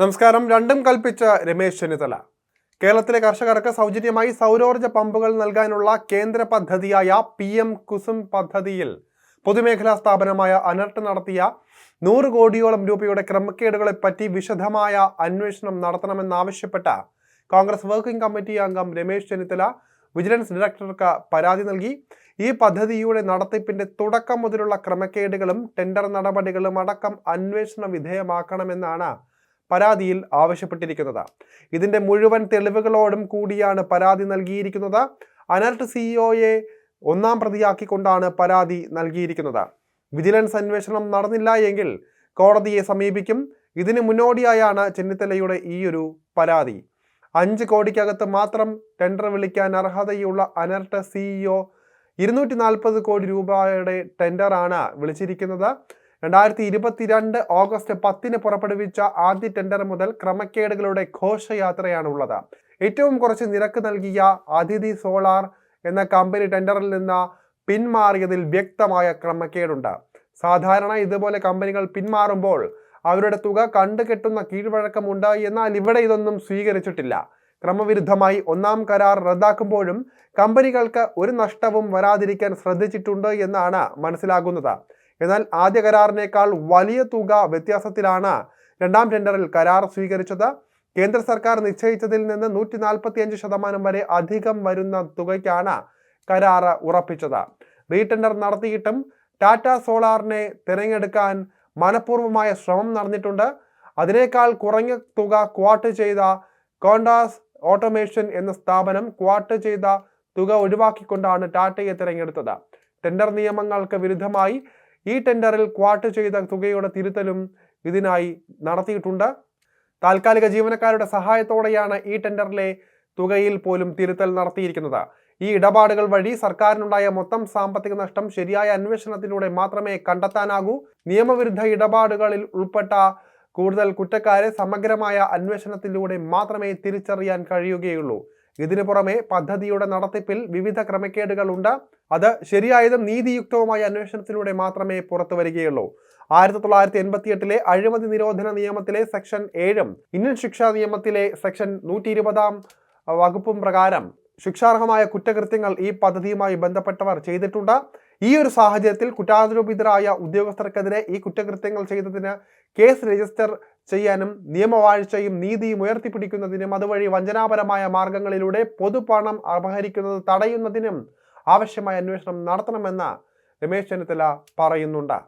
നമസ്കാരം. രണ്ടും കൽപ്പിച്ച രമേശ് ചെന്നിത്തല. കേരളത്തിലെ കർഷകർക്ക് സൗജന്യമായി സൗരോർജ പമ്പുകൾ നൽകാനുള്ള കേന്ദ്ര പദ്ധതിയായ പി എം കുസും പദ്ധതിയിൽ പൊതുമേഖലാ സ്ഥാപനമായ അനർട്ട് നടത്തിയ നൂറ് കോടിയോളം രൂപയുടെ ക്രമക്കേടുകളെപ്പറ്റി വിശദമായ അന്വേഷണം നടത്തണമെന്നാവശ്യപ്പെട്ട കോൺഗ്രസ് വർക്കിംഗ് കമ്മിറ്റി അംഗം രമേശ് ചെന്നിത്തല വിജിലൻസ് ഡയറക്ടർക്ക് പരാതി നൽകി. ഈ പദ്ധതിയുടെ നടത്തിപ്പിന്റെ തുടക്കം മുതലുള്ള ക്രമക്കേടുകളും ടെൻഡർ നടപടികളും അടക്കം അന്വേഷണ വിധേയമാക്കണമെന്നാണ് പരാതിയിൽ ആവശ്യപ്പെട്ടിരിക്കുന്നത്. ഇതിന്റെ മുഴുവൻ തെളിവുകളോടും കൂടിയാണ് പരാതി നൽകിയിരിക്കുന്നത്. അനർട്ട് സിഇഒയെ ഒന്നാം പ്രതിയാക്കിക്കൊണ്ടാണ് പരാതി നൽകിയിരിക്കുന്നത്. വിജിലൻസ് അന്വേഷണം നടന്നില്ല എങ്കിൽ കോടതിയെ സമീപിക്കും. ഇതിന് മുന്നോടിയായാണ് ചെന്നിത്തലയുടെ ഈയൊരു പരാതി. അഞ്ച് കോടിക്കകത്ത് മാത്രം ടെൻഡർ വിളിക്കാൻ അർഹതയുള്ള അനർട്ട സിഇഒ ഇരുന്നൂറ്റി നാൽപ്പത് കോടി രൂപയുടെ ടെൻഡറാണ് വിളിച്ചിരിക്കുന്നത്. രണ്ടായിരത്തി ഇരുപത്തിരണ്ട് ഓഗസ്റ്റ് പത്തിന് പുറപ്പെടുവിച്ച ആദ്യ ടെൻഡർ മുതൽ ക്രമക്കേടുകളുടെ ഘോഷയാത്രയാണുള്ളത്. ഏറ്റവും കുറച്ച് നിരക്ക് നൽകിയ അതിഥി സോളാർ എന്ന കമ്പനി ടെൻഡറിൽ നിന്ന് പിന്മാറിയതിൽ വ്യക്തമായ ക്രമക്കേടുണ്ട്. സാധാരണ ഇതുപോലെ കമ്പനികൾ പിന്മാറുമ്പോൾ അവരുടെ തുക കണ്ടുകെട്ടുന്ന കീഴ്വഴക്കമുണ്ട് എന്നാൽ ഇവിടെ ഇതൊന്നും സ്വീകരിച്ചിട്ടില്ല. ക്രമവിരുദ്ധമായി ഒന്നാം കരാർ റദ്ദാക്കുമ്പോഴും കമ്പനികൾക്ക് ഒരു നഷ്ടവും വരാതിരിക്കാൻ ശ്രദ്ധിച്ചിട്ടുണ്ട് എന്നാണ് മനസ്സിലാകുന്നത്. എന്നാൽ ആദ്യ കരാറിനേക്കാൾ വലിയ തുക വ്യത്യാസത്തിലാണ് രണ്ടാം ടെൻഡറിൽ കരാർ സ്വീകരിച്ചത്. കേന്ദ്ര സർക്കാർ നിശ്ചയിച്ചതിൽ നിന്ന് നൂറ്റി നാൽപ്പത്തി അഞ്ച് ശതമാനം വരെ അധികം വരുന്ന തുകയ്ക്കാണ് കരാർ ഉറപ്പിച്ചത്. റീടെൻഡർ നടത്തിയിട്ടും ടാറ്റ സോളാറിനെ തിരഞ്ഞെടുക്കാൻ മനഃപൂർവമായ ശ്രമം നടന്നിട്ടുണ്ട്. അതിനേക്കാൾ കുറഞ്ഞ തുക ക്വാട്ട് ചെയ്ത കോണ്ടാസ് ഓട്ടോമേഷൻ എന്ന സ്ഥാപനം ക്വാട്ട് ചെയ്ത തുക ഒഴിവാക്കിക്കൊണ്ടാണ് ടാറ്റയെ തിരഞ്ഞെടുത്തത്. ടെൻഡർ നിയമങ്ങൾക്ക് വിരുദ്ധമായി ഈ ടെൻഡറിൽ ക്വാട്ട് ചെയ്ത തുകയുടെ തിരുത്തലും ഇതിനായി നടത്തിയിട്ടുണ്ട്. താൽക്കാലിക ജീവനക്കാരുടെ സഹായത്തോടെയാണ് ഈ ടെൻഡറിലെ തുകയിൽ പോലും തിരുത്തൽ നടത്തിയിരിക്കുന്നത്. ഈ ഇടപാടുകൾ വഴി സർക്കാരിനുണ്ടായ മൊത്തം സാമ്പത്തിക നഷ്ടം ശരിയായ അന്വേഷണത്തിലൂടെ മാത്രമേ കണ്ടെത്താനാകൂ. നിയമവിരുദ്ധ ഇടപാടുകളിൽ ഉൾപ്പെട്ട കൂടുതൽ കുറ്റക്കാരെ സമഗ്രമായ അന്വേഷണത്തിലൂടെ മാത്രമേ തിരിച്ചറിയാൻ കഴിയുകയുള്ളൂ. ഇതിനു പുറമെ പദ്ധതിയുടെ നടത്തിപ്പിൽ വിവിധ ക്രമക്കേടുകളുണ്ട് അത് ശരിയായതും നീതിയുക്തവുമായ അന്വേഷണത്തിലൂടെ മാത്രമേ പുറത്തു വരികയുള്ളൂ. ആയിരത്തി തൊള്ളായിരത്തി എൺപത്തി എട്ടിലെ അഴിമതി നിരോധന നിയമത്തിലെ സെക്ഷൻ ഏഴും ഇന്ത്യൻ ശിക്ഷാ നിയമത്തിലെ സെക്ഷൻ നൂറ്റി ഇരുപതാം വകുപ്പും പ്രകാരം ശിക്ഷാർഹമായ കുറ്റകൃത്യങ്ങൾ ഈ പദ്ധതിയുമായി ബന്ധപ്പെട്ടവർ ചെയ്തിട്ടുണ്ട്. ഈ ഒരു സാഹചര്യത്തിൽ കുറ്റാരോപിതരായ ഉദ്യോഗസ്ഥർക്കെതിരെ ഈ കുറ്റകൃത്യങ്ങൾ ചെയ്തതിന് കേസ് രജിസ്റ്റർ ചെയ്യാനും നിയമവാഴ്ചയും നീതിയും ഉയർത്തിപ്പിടിക്കുന്നതിനും അതുവഴി വഞ്ചനാപരമായ മാർഗങ്ങളിലൂടെ പൊതുപണം അപഹരിക്കുന്നത് തടയുന്നതിനും ആവശ്യമായ അന്വേഷണം നടത്തണമെന്ന് രമേശ് ചെന്നിത്തല പറയുന്നുണ്ട്.